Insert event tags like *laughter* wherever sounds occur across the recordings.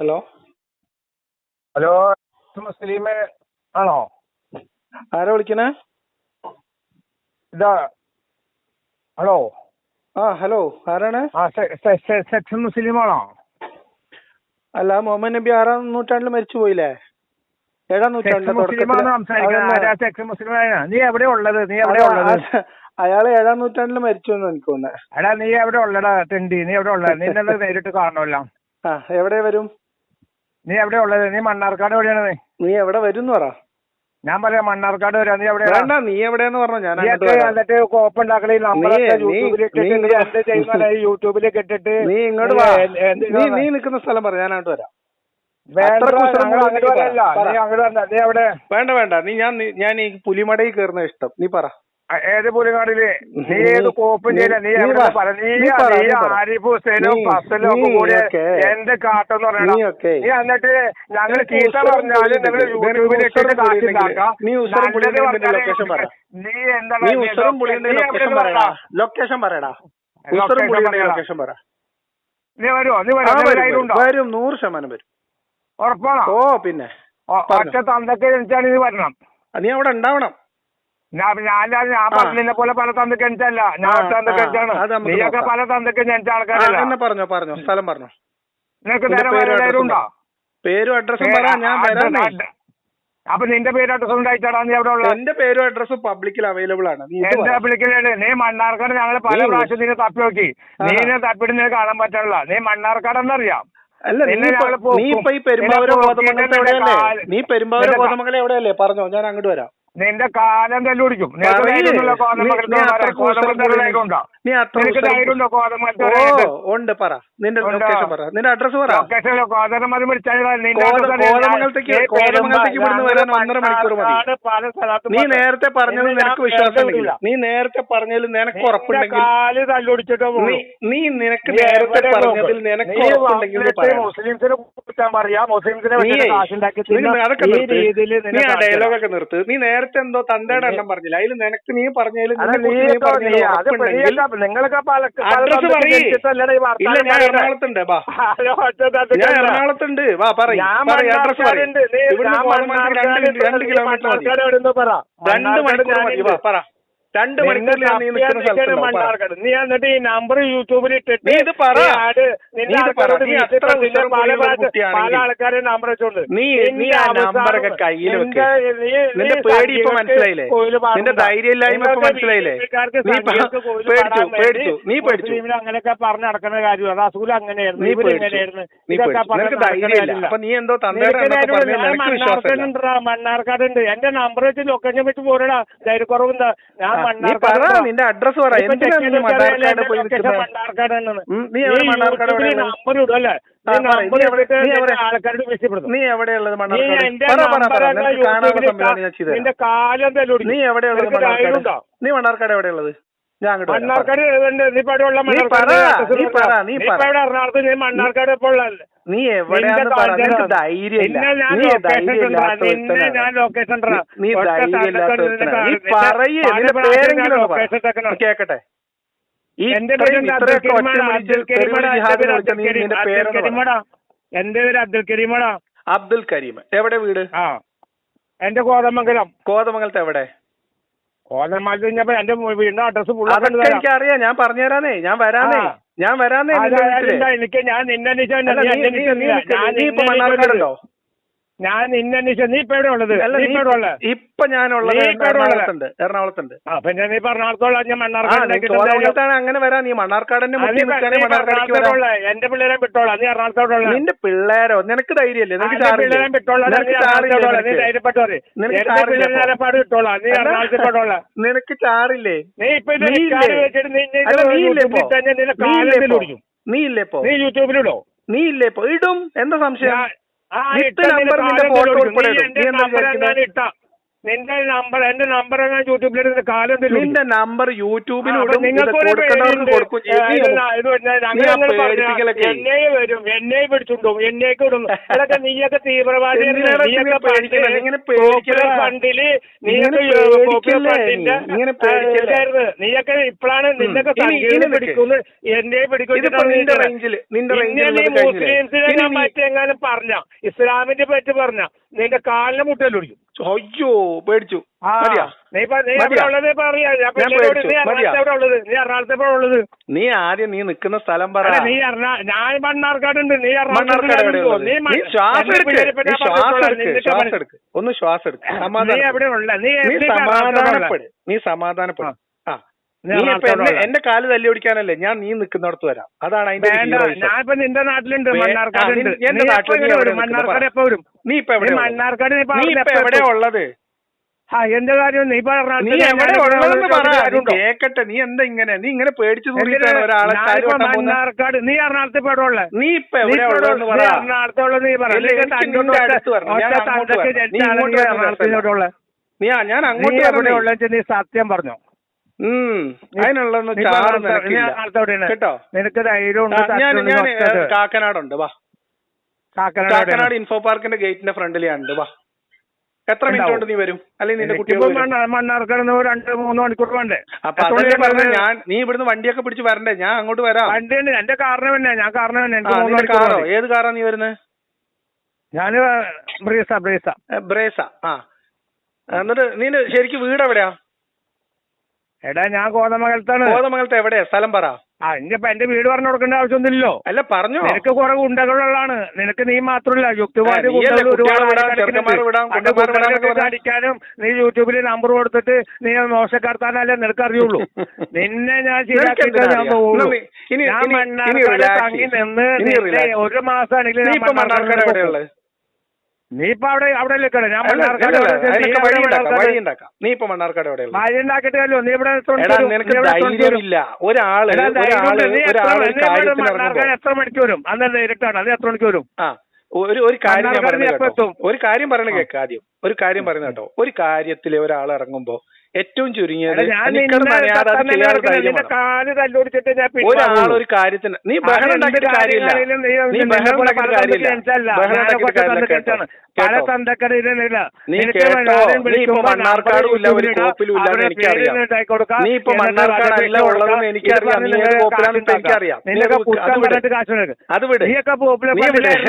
Hello? Hello മുസ്ലിമേ ആണോ? ആരാ വിളിക്കണേ? ഇതാ ഹലോ? ആ ഹലോ ആരാണ്? ആ സെക്ഷൻ മുസ്ലിം ആണോ? അല്ല മുഹമ്മദ് നബി ആറാം നൂറ്റാണ്ടിൽ മരിച്ചു പോയില്ലേ? ഏഴാം നൂറ്റാണ്ടിൽ അയാൾ നീ എവിടെ ഉള്ളത്? നീ എവിടെ ഉള്ളത്? അയാൾ ഏഴാം നൂറ്റാണ്ടിൽ മരിച്ചു എന്ന് എനിക്ക് തോന്നുന്നത് എടാ നീ എവിടെ ഉള്ളടാ തെണ്ടി? നീ എവിടെ ഉള്ളത് എന്നെ നേരിട്ട് കാണണമല്ലോ? ആ എവിടെ വരും? നീ എവിടെ ഉള്ളത്? നീ മണ്ണാർക്കാട് എവിടെയാണ്? നീ നീ എവിടെ വരും പറ. ഞാൻ പറയാം മണ്ണാർക്കാട് വരാം. നീ എവിടെ വേണ്ട നീ എവിടെയെന്ന് പറഞ്ഞു. ഞാൻ അങ്ങോട്ട് വരാം. എന്നിട്ട് കോപ്പ് ഉണ്ടാക്കണേ നീ- യൂട്യൂബിൽ നീ നീ ഇങ്ങോട്ട് യൂട്യൂബിലേക്ക് ഇട്ടിട്ട് നീ ഇങ്ങോട്ട് നീ വാ. എന്ത് എന്ത് നീ? നീ നിൽക്കുന്ന സ്ഥലം പറ. ഞാൻ അങ്ങോട്ട് വരാം. വേണ്ട അത്ര കുശലം അങ്ങോട്ട് ഉണ്ടെങ്കിൽ വരല്ല. പറ. നീ അങ്ങോട്ട് വരണ്ട. നീ എവിടെ? വേണ്ട വേണ്ട. നീ ഞാൻ നീ- ഞാൻ ഈ പുലിമടയിൽ കയറുന്ന ഇഷ്ടം. നീ പറ. ഏത് പുലിങ്ങാടിൽ നീ നീ- ഏത് കോപ്പും ചെയ്യില്ല നീ എവിടെ പറ നീ. ആരിഫ് ഹുസൈനും ഫസലും ഒക്കെ കൂടി എന്ത് കാട്ടെന്ന് എന്ന് പറയണം. നീ എന്നിട്ട് ഞങ്ങൾ കീട്ട ചീത്ത പറഞ്ഞാലും നിങ്ങൾ യൂട്യൂബിൽ ഇട്ടിട്ട് ഉണ്ടാക്കാം. നീ ഉത്തരം ലൊക്കേഷൻ ലൊക്കേഷൻ പറയടാ? ലൊക്കേഷൻ പറയടാ. ലൊക്കേഷൻ ഉത്തരം പുളിയുണ്ടെങ്കിൽ ലൊക്കേഷൻ പറ. നീ വരുമോ നീ വരും, വരും. നൂറ് ശതമാനം വരും. ഉറപ്പാണോ? ഓ പിന്നെ. ഒറ്റ തന്തക്ക് ജനിച്ചാണ് നീ വരണം. നീ അവിടെ ഉണ്ടാവണം. ഞാൻ ഞാൻ ഞാൻ ആ. പറഞ്ഞതിനെ പോലെ പല തന്തക്ക് ജനിച്ചല്ല ഞാൻ ആ, ഒറ്റ തന്തക്ക് ആ, ജനിച്ചാണ് അത് നമുക്ക് നീയൊക്കെ നോക്കാം. പല തന്തക്ക് ജനിച്ച ആ, ആൾക്കാരല്ല? എന്നെ പറഞ്ഞോ പറഞ്ഞോ സ്ഥലം പറഞ്ഞോ. നിനക്ക് നിന്റെ നേരെ പേരും അഡ്രസ്സും ഉണ്ടോ? പറ. പേരും അഡ്രസ്സും പറ ഞാൻ വരാം അപ്പൊ നിന്റെ പേര് അഡ്രസ്സും ഉണ്ടായിട്ടാടാ നീ എവിടെ ഉള്ളത് എന്റെ പേരും അഡ്രസ്സും പബ്ലിക്കിൽ അവൈലബിൾ ആണ്. നീ എന്റെ മണ്ണാർക്കാട് ഞങ്ങൾ പല പ്രാവശ്യം നിന്നെ തപ്പി നോക്കി. നീനെ തപ്പിട്ട് നിന്നെ കാണാൻ പറ്റണില്ല നീ മണ്ണാർക്കാട് എന്നറിയാം അല്ല നീ ഇപ്പൊ-. നീ ഈ പെരുമ്പാവൂര് നിന്നെ എവിടെയല്ലേ? നീ പെരുമ്പാവൂര് നിന്റെ കോതമംഗലം എവിടെയല്ലേ? പറഞ്ഞോ ഞാൻ അങ്ങോട്ട് വരാം. നിന്റെ കാലം തല്ലു പിടിക്കും നീ- ഓ? ഉണ്ട് പറ. നിന്റെ ലൊക്കേഷൻ പറ. നിന്റെ അഡ്രസ് പറ. കോതമംഗലത്തേക്ക് കോതമംഗലത്തേക്ക് ഇവിടുന്ന് വരാൻ ഒന്നര മണിക്കൂർ മതി. നീ നേരത്തെ പറഞ്ഞത് നിനക്ക് വിശ്വാസം വെറുതെ ഉണ്ടെങ്കിൽ വിടില്ല. നീ നേരത്തെ പറഞ്ഞതിൽ നിനക്ക് ഉറപ്പുണ്ടെങ്കിൽ നീ നിനക്ക് നേരത്തെ പറഞ്ഞതിൽ നിനക്ക് ഉറപ്പുണ്ടെങ്കിൽ. മുസ്ലിംസിനെ കുറിച്ചാൻ പറയാ? മുസ്ലിംസിനെ നീ അതൊക്കെ ആ. ഡയലോഗൊക്കെ നിർത്ത്. നീ നേരത്തെ എന്തോ തന്തയുടെ എണ്ണം പറഞ്ഞില്ല. അതിൽ നിനക്ക് നീ പറഞ്ഞതിൽ ഉറപ്പുണ്ടെങ്കിൽ നിങ്ങളൊക്കെ. എറണാകുളത്തുണ്ട്. ഞാൻ. എറണാകുളത്തുണ്ട്. വാ പറയ്. രണ്ട് കിലോമീറ്റർ മതി. രണ്ട് മണിക്കൂർ മതി. വാ പറ. രണ്ട് മണിക്കൂറിൽ നീ എന്നിട്ട് ഈ നമ്പർ യൂട്യൂബിൽ ഇട്ടിട്ട് നീ ഇത് പറ. പല ആൾക്കാരെ നമ്പർ വെച്ചോണ്ട്. നീ നീ ആ നമ്പറൊക്കെ കയ്യിൽ വെക്ക്. നിന്റെ- പേടി ഇപ്പൊ മനസ്സിലായില്ലേ? നിന്റെ ധൈര്യമില്ലായ്മ ഇപ്പൊ മനസ്സിലായില്ലേ? നീ പേടിച്ചു പേടിച്ചു നീ പേടിച്ചു. അങ്ങനെയൊക്കെ പറഞ്ഞു നടക്കുന്ന കാര്യം അസൂല അങ്ങനെയായിരുന്നു. നീ പേടിച്ചു നീ നിനക്ക് ധൈര്യമില്ല. അപ്പൊ നീ എന്തോ തന്തയുടെ നിനക്ക് എന്നൊക്കെ ധൈര്യമില്ല. പറഞ്ഞാൽ ഞാൻ നിനക്ക് വിശ്വാസമില്ല. മണ്ണാർക്കാടുണ്ട്. എന്റെ നമ്പർ വെച്ച് ലൊക്കേഷൻ വെച്ച് പോരടാ. ധൈര്യക്കുറവുണ്ടാ. ഞാൻ നീ പറ നിന്റെ അഡ്രസ് പറ. എന്തിനാ നീ മണ്ണാർക്കാട് പോയി നീ എവിടെ മണ്ണാർക്കാട് നീ എവിടെയുള്ളത് മണ്ണാർക്കാട്? നീ എവിടെയുള്ളത് മണ്ണാർക്കാട്? നീ മണ്ണാർക്കാട് എവിടെയുള്ളത്. മണ്ണാർക്കാട്. നീ എവിടെയുള്ള നീ മണ്ണാർക്കാട് എവിടെയാന്ന് ധൈര്യമില്ല. ഞാൻ നീ ലൊക്കേഷൻ ധൈര്യമില്ലാത്ത ഞാൻ ലൊക്കേഷൻ നീ ധൈര്യമില്ലാത്ത നീ പറയേ നിന്റെ പേരെങ്കിലും കേക്കട്ടെ? ഈ ഇത്രയൊക്കെ ഒറ്റ നീ നിന്റെ പേരൊന്ന് എന്റെ പേര് അബ്ദുൽ കരീമടാ അബ്ദുൽ കരീം. എവിടെ വീട്? ആ. എന്റെ കോതമംഗലം കോതമംഗലത്ത് എവിടെ? കോതമംഗലത്ത് കഴിഞ്ഞപ്പോ എന്റെ വീടിന്റെ അഡ്രസ് അതൊക്കെ എനിക്കറിയാം. ഞാൻ പറഞ്ഞുതരാനേ ഞാൻ വരാനേ ഞാൻ വരാനേ നിന്റെ വീട്ടിൽ. എനിക്ക് ഞാൻ നിന്നെ നീ നീ- നീ- നീ അന്വേഷിച്ചില്ല. നിൽക്ക്. നീ ഇപ്പൊ മണ്ണാർക്കാടുണ്ടോ? ഞാൻ നിന്നെ നീ ഇപ്പൊ എവിടെ ഉള്ളത് ഇപ്പൊ ഞാനുള്ളത്? എറണാകുളത്തുണ്ട് എറണാകുളത്തുണ്ട്. ഞാൻ പിന്നെ നീ പറഞ്ഞോളാം ഞാൻ മണ്ണാർക്കാടാണ് മണ്ണാർക്കാട് അങ്ങനെ വരാ നീ മണ്ണാർക്കാടന്റെ എന്റെ പിള്ളേരെ വിട്ടോളാം നീ എറണാകുളത്തോടുള്ള നിന്റെ പിള്ളേരോ? നിനക്ക് ധൈര്യല്ലേ നിനക്ക് പിള്ളേരെ വിട്ടോളാം അപ്പൊ? വിട്ടോളാം നീ എറണാകുളത്തോടുള്ള നിനക്ക് ചാറില്ലേ നീ ഇപ്പൊ നീ ഇല്ലേ? ഇപ്പൊ? നീ യൂട്യൂബിലിടോ? നീ ഇല്ലേ ഇപ്പൊ? ഇടും. എന്താ സംശയം? ഫോട്ടോ ഉൾപ്പെടെ ഇടും. നീ എന്താ ഇട്ടാ. നിന്റെ നമ്പർ എന്റെ നമ്പർ ഞാൻ യൂട്യൂബിൽ കാലം. നിന്റെ നമ്പർ യൂട്യൂബിൽ എന്നെ വരും എന്നെ പിടിച്ചുണ്ടും എന്നേക്ക് ഇടും അതൊക്കെ നീയൊക്കെ തീവ്രവാദി ഫണ്ടിൽ നീയൊക്കെ. നീയൊക്കെ ഇപ്പോഴാണ് നിന്നൊക്കെ പിടിക്കുന്നത് എന്നെ ഇതിപ്പോ പിടിക്കുന്നു നിന്റെ റേഞ്ചിൽ നിന്റെ ഇങ്ങനെ റേഞ്ചിലുള്ളത് ഈ കഴിഞ്ഞില്ലേ? മുസ്ലിംസിനെ പറ്റി എങ്ങാനും പറഞ്ഞ ഇസ്ലാമിന്റെ പറ്റി പറഞ്ഞ നിന്റെ കാലിനെ മുട്ടലൊടിക്കും. അയ്യോ പേടിച്ചു. നീ ആദ്യം നീ നിൽക്കുന്ന സ്ഥലം പറ. നീ നീ ശ്വാസം എടുക്ക്. ശ്വാസം എടുക്ക്. ശ്വാസം എടുക്ക്. ഒന്ന് ശ്വാസം എടുക്ക്. നീ സമാധാനം. സമാധാനപ്പെട്. നീ സമാധാനപ്പെട്. എന്റെ കാൽ തല്ലി ഓടിക്കാനല്ലേ? ഞാൻ നീ നിൽക്കുന്നിടത്ത് വരാം. അതാണ് അതിന്റെ ഒരു ഞാൻ ഇപ്പൊ നിന്റെ നാട്ടിലുണ്ട് മണ്ണാർക്കാട് എന്റെ നീ നീ ഇപ്പൊ മണ്ണാർക്കാട് ഇപ്പൊ എവിടെയാ ഉള്ളത്? ആ എന്ത് കാര്യം നീ കേക്കട്ടെ. നീ എന്താ ഇങ്ങനെ? നീ ഇങ്ങനെ പേടിച്ചു മണ്ണാർക്കാട് നീ എറണാകുളത്ത് ഇപ്പൊ നീ ഇപ്പൊ നീ പറഞ്ഞു. ഞാൻ അങ്ങോട്ട് നീ സത്യം പറഞ്ഞോ? എവിടെയാണ്? കേട്ടോ? നിനക്ക് ധൈര്യം ഉണ്ട് ഞാൻ ഞാൻ ഉണ്ട്, കാക്കനാടുണ്ട് വാ. കാക്കനാട് ഇൻഫോ പാർക്കിന്റെ ഗേറ്റിന്റെ ഫ്രണ്ടിലാണ്ട് വാ. എത്ര മിനിറ്റ് കൊണ്ട് നീ വരും? അല്ലെങ്കിൽ നിന്റെ കുട്ടികൾ മണ്ണ- മണ്ണാർക്കാട് രണ്ട് മൂന്ന് മണിക്കൂർ വേണ്ടേ? അപ്പൊ ഞാൻ നീ ഇവിടുന്ന് വണ്ടിയൊക്കെ പിടിച്ച് വരണ്ടേ? ഞാൻ അങ്ങോട്ട് വരാം. വണ്ടിയുണ്ട്. എന്റെ കാറിന് തന്നെ ഞാൻ കാറിന് തന്നെ കാറോ. ഏത് കാറാ നീ വരുന്നത് ഞാൻ ബ്രേസ ബ്രേസ. ബ്രേസ. ആ. എന്നിട്ട് നീ ശരിക്കും വീട് എവിടെയാ എടാ ഞാൻ കോതമംഗലത്താണ് കോതമംഗലത്ത് എവിടെയാ? സ്ഥലം പറ. ആ ഇനിയിപ്പോ എന്റെ വീട് പറഞ്ഞു കൊടുക്കേണ്ട ആവശ്യമൊന്നുമില്ലല്ലോ. അല്ല പറഞ്ഞു. നിനക്ക് കുറെ ഗുണ്ടകളുള്ളതാണ്. നിനക്ക് നീ മാത്രമല്ല. യുക്തിവാദി ഏ, നീയല്ലേ ഗുണ്ടകൾ ഒരുപാട് ചെറുക്കന്മാരെ എന്നൊക്കെ അടിക്കാനും നീ യൂട്യൂബിൽ നമ്പർ കൊടുത്തിട്ട് നീ മോശക്കാർത്താനല്ലേ നിനക്ക് അറിയുള്ളൂ. *laughs* നിന്നെ ഞാൻ ശരിയാക്കിയിട്ട് നിനക്കെന്തിനാ ഞാൻ അറിയാം? പോവുള്ളൂ. ഇനി- ഇനി- ഞാൻ ഇനി- ഇനി മണ്ണാർക്കാട് relax തങ്ങി ചെയ്യ്. നിന്ന് ഇനി നിന്നെ relax. ഒരു മാസമാണെങ്കിൽ നീ ഇപ്പൊ മണ്ണാർക്കാട് എവിടെയുള്ളത് നീ ഇപ്പൊ അവിടെ അവിടെ നിൽക്കണം? ഞാൻ അല്ല, നീ ഇപ്പൊ മണ്ണാർക്കാട് എവിടെ വഴി ഉണ്ടാക്കിട്ടല്ലോ നീ ഇവിടെ നിനക്ക്? ധൈര്യമില്ല. ഒരാൾ മണ്ണാർക്കാട് എത്ര മണിക്ക് വരും? അന്ന് ഇരട്ടാണ് അത് എത്ര മണിക്ക് വരും? ഒരു ഒരു കാര്യം ഞാൻ പറയുന്നത് കേട്ടോ. ഒരു കാര്യം പറയണ കേക്ക് ആദ്യം. ഒരു കാര്യം പറയുന്നത് കേട്ടോ. ഒരു കാര്യത്തിൽ ഒരാൾ ഇറങ്ങുമ്പോ ഏറ്റവും ചുരുങ്ങിയത് ഒരാളൊരു ഒരാൾ. ഒരു കാര്യത്തിന് നീ ബഹളം ഉണ്ടാക്കിയിട്ട് കാര്യമില്ല. നീ ബഹളം ഉണ്ടാക്കിയിട്ട് കാര്യമില്ല. പല തന്തക്കടയിലില്ല നീ കേട്ടോ. നീ ഇപ്പൊ മണ്ണാർക്കാടും ഇല്ല ഒരു കോപ്പിലും ഇല്ല എനിക്കറിയാം. നീ ഇപ്പൊ മണ്ണാർക്കാടല്ല ഉള്ളതെന്ന് എനിക്കറിയാം. നീ ഏത് കോപ്പിലാണെന്ന് എനിക്കറിയാം. അത് വിട്. നീ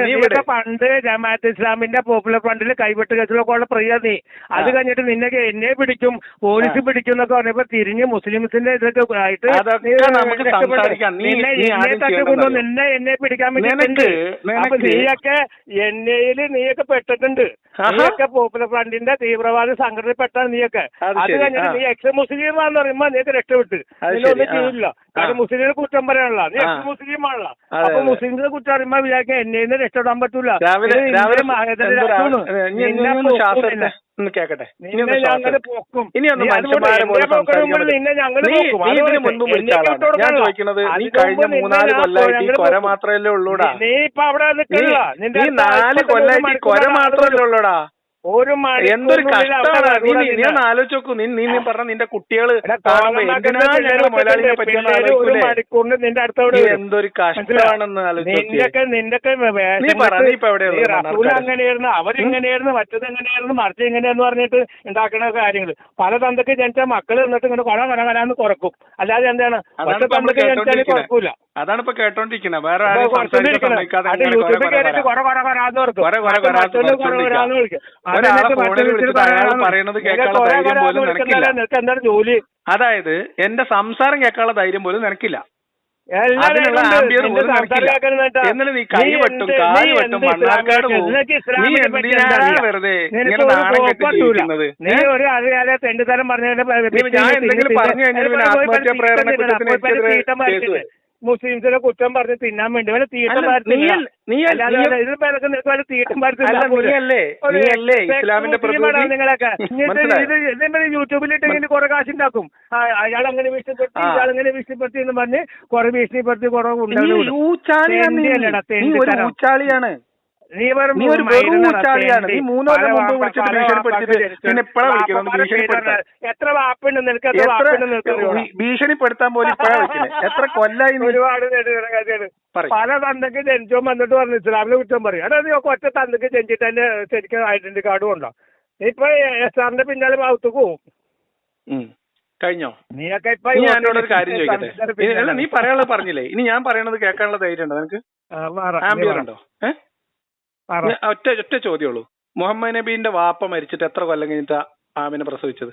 നീ. പണ്ട് ജമാഅത്ത് ഇസ്ലാമിന്റെ പോപ്പുലർ ഫണ്ടിൽ കൈവിട്ട് കേസിലൊക്കെ ഉള്ള പ്രിയ നീ. അത്. കഴിഞ്ഞിട്ട് നിന്നെ എന്നെ പിടിക്കും. പോലീസ് പിടിക്കുന്നൊക്കെ പറഞ്ഞപ്പോ തിരിഞ്ഞ് മുസ്ലിംസിന്റെ ഇതൊക്കെ ആയിട്ട് അതൊക്കെ നീ നമുക്ക് സംസാരിക്കാം. നീ- നിന്നെ നീ എന്നെ തട്ടിക്കൊണ്ടു ചെയ്യേണ്ടത് നിന്നെ എന്നെ പിടിക്കാൻ നിനക്ക് വേണ്ടിയിട്ടുണ്ട് അപ്പൊ നിനക്ക് നീയൊക്കെ എന്നെയിൽ നീയൊക്കെ പെട്ടിട്ടുണ്ട് ആഹാ. നീയൊക്കെ പോപ്പുലർ ഫ്രണ്ടിന്റെ തീവ്രവാദ സംഘടനയിൽപ്പെട്ടാണ് നീയൊക്കെ അത് അത് ശരി. കഴിഞ്ഞിട്ട് ആ. നീ എക്സ് മുസ്ലിം ആണെന്ന് പറയുമ്പോ നീക്ക് രക്ഷപ്പെട്ട് അത് ശരി. ആ. ചെയ്യില്ല കാരണം ആ. മുസ്ലിമിനെ കുറ്റം പറയാനുള്ള നീ ആ. എക്സ് മുസ്ലിം ആണല്ലോ അതെ, അപ്പൊ അതെ. മുസ്ലിംസിനെ കുറ്റം പറയുമ്പോ വിചാരിക്കാൻ എന്നെ രക്ഷപ്പെടാൻ പറ്റൂല രാവിലെ ഇത് രാവിലെ നിന്നെ മഹേതര എന്തോ ഏ, ഇനി- ഇനി ഒന്ന് ശ്വാസം എടുത്തേ. ഒന്ന് കേക്കട്ടെ. ഇനി ഒന്ന് ശ്വാസം ഞങ്ങൾ എടുത്തേ. പോക്കും. ഇനി ഒന്ന് നീ മനുഷ്യന്മാരെ പോലെ സംസാരിക്കാൻ നീ നീ ഇതിന് മുൻപ് വിളിച്ച ആളാണ് ഞാൻ ചോദിക്കുന്നത് നീ കഴിഞ്ഞ മൂന്നാൽ കൊല്ലമായിട്ട് ഈ കൊര. മാത്രമല്ലേ ഉള്ളൂടാ. നീ ഇപ്പൊ അവിടെ നീ നാല് കൊല്ലായിട്ട് ആളുകൾ മാത്രമല്ലേ ഉള്ളൂടാ. ഒരു എന്തൊരു കഷ്ടമാണ്. നീ. ഒന്ന് ആലോചിച്ച് നോക്കൂ. നീ നീ പറഞ്ഞ നിന്റെ കുട്ടികൾ മണിക്കൂറിന് നിന്റെ അടുത്തോടെ എന്തൊരു? കഷ്ടമാണെന്ന്. നിന്റെയൊക്കെ നിന്റെയൊക്കെ റസൂൽ? അങ്ങനെയായിരുന്നു അവരിങ്ങനെയായിരുന്നു മറ്റത് എങ്ങനെയായിരുന്നു? മറിച്ച് എങ്ങനെയാന്ന് പറഞ്ഞിട്ട് ഉണ്ടാക്കുന്ന കാര്യങ്ങൾ പല തന്തക്ക് ജനിച്ച മക്കൾ എന്നിട്ട് ഇങ്ങനെ കൊണ കൊലാന്ന് കുറക്കും. അല്ലാതെ എന്താണ്? തന്തക്ക് കുറക്കൂല. അതാണ് ഇപ്പൊ കേട്ടോണ്ടിരിക്കുന്നത് വേറെ ആരും സംസാരിക്കാൻ. സമ്മതിക്കാതെ കുറെ കുറെ കൊറ കൊറ കേൾക്കാനുള്ള ധൈര്യം പോലും നിനക്കില്ല. ജോലി അതായത് എന്റെ സംസാരം കേൾക്കാനുള്ള ധൈര്യം പോലും നിനക്കില്ല എല്ലാം അതിനുള്ള ആംബിയർ പോലും നിനക്കില്ല എന്നിട്ട് നീ കൈ വെട്ടും കാൽ വെട്ടും മണ്ണാർക്കാട് പോകും നീ? വെറുതെ ഇങ്ങനെ നാണം ഞാൻ എന്തെങ്കിലും പറഞ്ഞു കഴിഞ്ഞാൽ പിന്നെ ആത്മഹത്യാ പ്രേരണ കുറ്റത്തിന് കേസ് വരും. മുസ്ലിംസിനെ കുറ്റം പറഞ്ഞ് തിന്നാൻ വേണ്ടി. വല്ല തീട്ടം പരത്തില്ല. നിങ്ങളൊക്കെ? യൂട്യൂബിലിട്ടെങ്കിൽ കുറെ കാശുണ്ടാക്കും. അയാൾ അങ്ങനെ ഭീഷണിപ്പെടുത്തി അയാൾ ഇയാൾ അങ്ങനെ ഭീഷണിപ്പെടുത്തി എന്ന് പറഞ്ഞ് കുറെ ഭീഷണിപ്പെടുത്തി കുറെ നീ ഉണ്ടാവും നീ. ഒരു. നീ വെറും നീ ഒരു ഊച്ചാളിയാണ്. നീ മൂന്ന് കൊല്ലം മുമ്പ് വിളിച്ചിട്ട് ഭീഷണിപ്പെടുത്തിയിട്ട് പിന്നെ എപ്പോഴാ വിളിക്കുന്നത്? ഭീഷണിപ്പെടുത്താൻ? എത്ര വാപ്പുണ്ട് നിനക്ക്? ഭീഷണിപ്പെടുത്താൻ പോലും ഇപ്പഴാ വിളിക്കുന്നത് എത്ര കൊല്ലായി ഒരുപാട്. പല തന്തക്ക് ജനിച്ചോ വന്നിട്ട് പറഞ്ഞു ഇസ്ലാമിനെ കുറ്റം പറയും. അതായത് നീ ഒറ്റ തന്തക്ക് ജനിച്ചിട്ട് തന്നെ ശരിക്കും ഐഡന്റി കാർഡും ഉണ്ടോ ഇപ്പൊ എസ് ആറിന്റെ പിന്നാലെ ഭാഗത്ത് പോവും. കഴിഞ്ഞോ? നീയൊക്കെ ഇപ്പൊ എന്നോടൊരു കാര്യം ചോദിക്കട്ടെ. നീ പറയാനുള്ളത് പറഞ്ഞില്ലേ? ഇനി ഞാൻ പറയണത് കേൾക്കാനുള്ള ധൈര്യം ഉണ്ടോ നിനക്ക് ആംബിയർ ഉണ്ടോ? ഏഹ് ഒറ്റ ഒറ്റ ചോദ്യമുള്ളൂ മുഹമ്മദ് നബീന്റെ വാപ്പ മരിച്ചിട്ട് എത്ര കൊല്ലം കഴിഞ്ഞിട്ടാ ആമിനെ പ്രസവിച്ചത്?